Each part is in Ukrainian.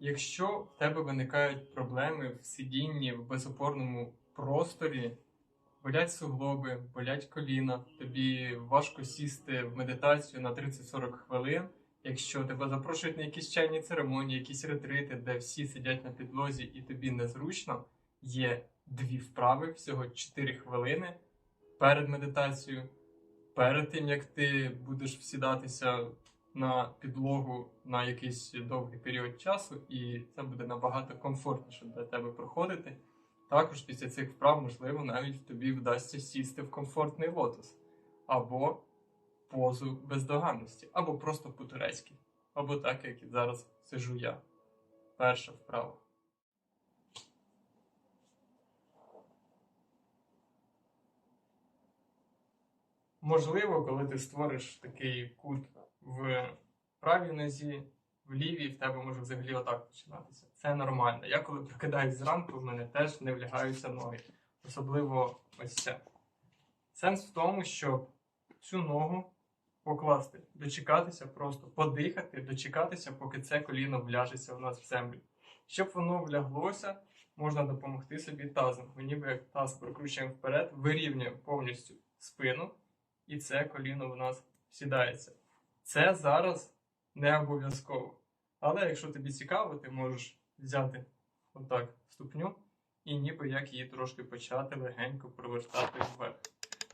Якщо в тебе виникають проблеми в сидінні в безопорному просторі, болять суглоби, болять коліна, тобі важко сісти в медитацію на 30-40 хвилин. Якщо тебе запрошують на якісь чайні церемонії, якісь ретрити, де всі сидять на підлозі і тобі незручно, є дві вправи, всього 4 хвилини перед медитацією, перед тим як ти будеш всідатися на підлогу на якийсь довгий період часу, і це буде набагато комфортніше для тебе проходити. Також після цих вправ, можливо, навіть тобі вдасться сісти в комфортний лотос, або позу бездоганності, або просто по-турецьки, або так, як зараз сижу я. Перша вправа. Можливо, коли ти створиш такий кут в правій нозі, в лівій, в тебе може взагалі отак починатися. Це нормально. Я коли прокидаюсь зранку, в мене теж не влягаються ноги. Особливо ось це. Сенс в тому, щоб цю ногу покласти, дочекатися, просто подихати, дочекатися, поки це коліно вляжеться у нас в землю. Щоб воно вляглося, можна допомогти собі тазом. Ми ніби як таз прокручуємо вперед, вирівнюємо повністю спину, і це коліно в нас сідається. Це зараз не обов'язково. Але якщо тобі цікаво, ти можеш взяти отак ступню і ніби як її трошки почати легенько провертати вверх.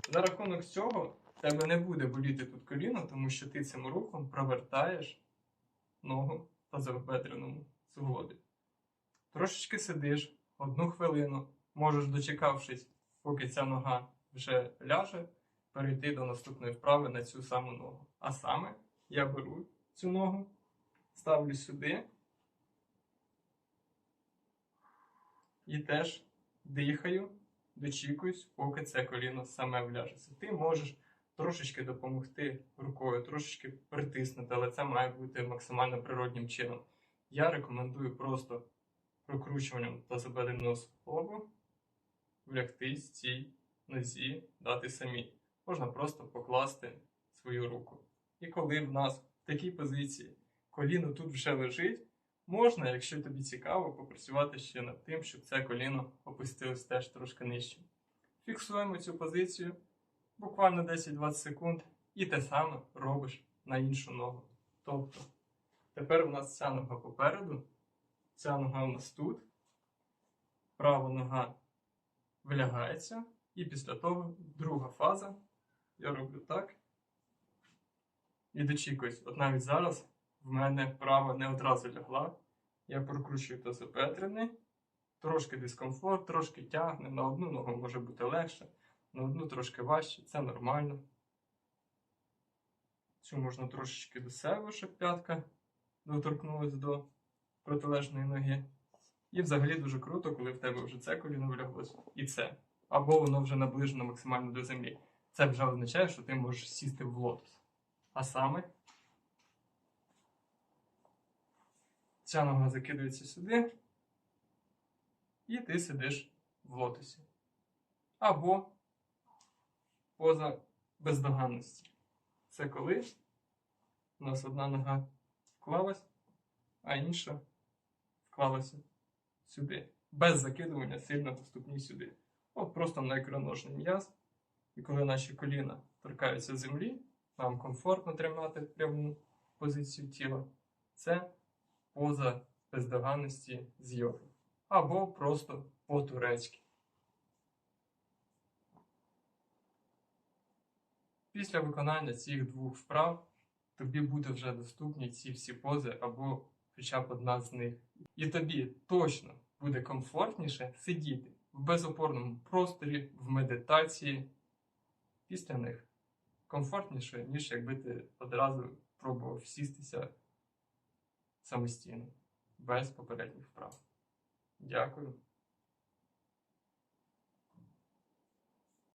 За рахунок цього тебе не буде боліти тут коліно, тому що ти цим рухом провертаєш ногу тазобедреному суглобі. Трошечки сидиш одну хвилину, можеш, дочекавшись, поки ця нога вже ляже, перейти до наступної вправи на цю саму ногу. А саме я беру цю ногу, ставлю сюди і теж дихаю, дочікуюсь, поки це коліно саме вляжеться. Ти можеш трошечки допомогти рукою, трошечки притиснути, але це має бути максимально природнім чином. Я рекомендую просто прокручуванням тазобедреного суглобу влягтись цій нозі дати самі. Можна просто покласти свою руку. І коли в нас в такій позиції коліно тут вже лежить, можна, якщо тобі цікаво, попрацювати ще над тим, щоб це коліно опустилось теж трошки нижче. Фіксуємо цю позицію буквально 10-20 секунд, і те саме робиш на іншу ногу. Тобто, тепер у нас ця нога попереду, ця нога у нас тут, права нога влягається, і після того друга фаза. Я роблю так. І дочікуюсь. От навіть зараз в мене права не одразу лягла. Я прокручую тазобедрений, трошки дискомфорт, трошки тягне. На одну ногу може бути легше, на одну трошки важче, це нормально. Цю можна трошечки до себе, щоб п'ятка доторкнулась до протилежної ноги. І взагалі дуже круто, коли в тебе вже це коліно вляглось і це. Або воно вже наближено максимально до землі. Це вже означає, що ти можеш сісти в лотос. А саме ця нога закидується сюди, і ти сидиш в лотосі. Або поза бездоганності. Це коли у нас одна нога вклалась, а інша вклалася сюди. Без закидування сильно по ступні сюди. От просто на м'яз. І коли наші коліна торкаються землі, нам комфортно тримати пряму позицію тіла. Це поза бездоганності з йоги. Або просто по-турецьки. Після виконання цих двох вправ тобі буде вже доступні ці всі пози або хоча б одна з них. І тобі точно буде комфортніше сидіти в безопорному просторі, в медитації після них комфортніше, ніж якби ти одразу пробував сістися самостійно, без попередніх вправ. Дякую.